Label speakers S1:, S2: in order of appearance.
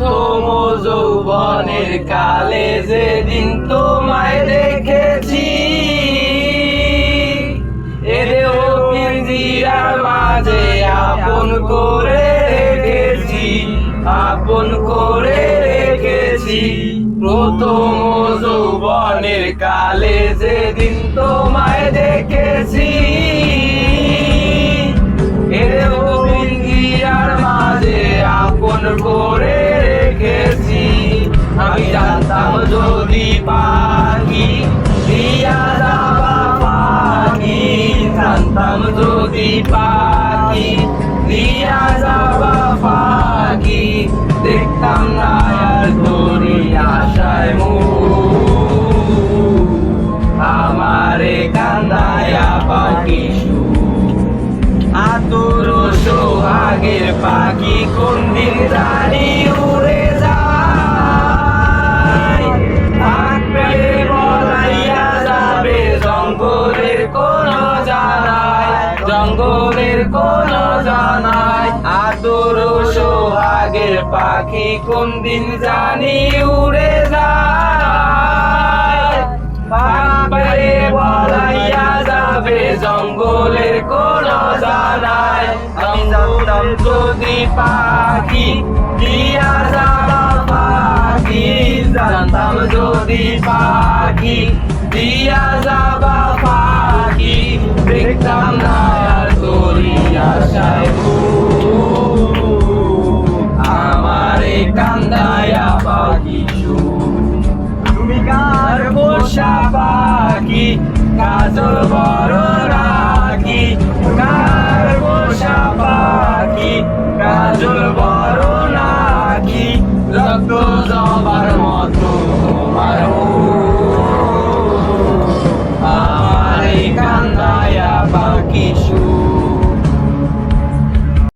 S1: প্রথম যৌবনের কালে যেদিন তোমায় দেখেছি মাঝে আপন করে রেখেছি, আপন করে রেখেছি। প্রথম যৌবনের কালে যেদিন তোমায় দেখেছি আমি জানতাম যদি পাখি দিয়া যাবা পাখি জানতাম যদি পাখি দিয়া যাবা পাখি দেখতাম না আর তোরি আশায় মুখ আমারে কান্দায়া পাখি আতুর সোহাগের পাখি কোন দিন জানি জঙ্গলের কোন জানায় আতুর সোহাগের পাখি কোন দিন জানি উড়ে যায়। বলাইয়া যাবে, জঙ্গলের কোন জানায় আমি জানতাম যদি পাখি দিয়া যাবা পাখি, কাজল বড় রাখি কার বসা পাখি, কাজল বড় রক্ত জবার মতো তোমার। আমার কান্দায়া পাখি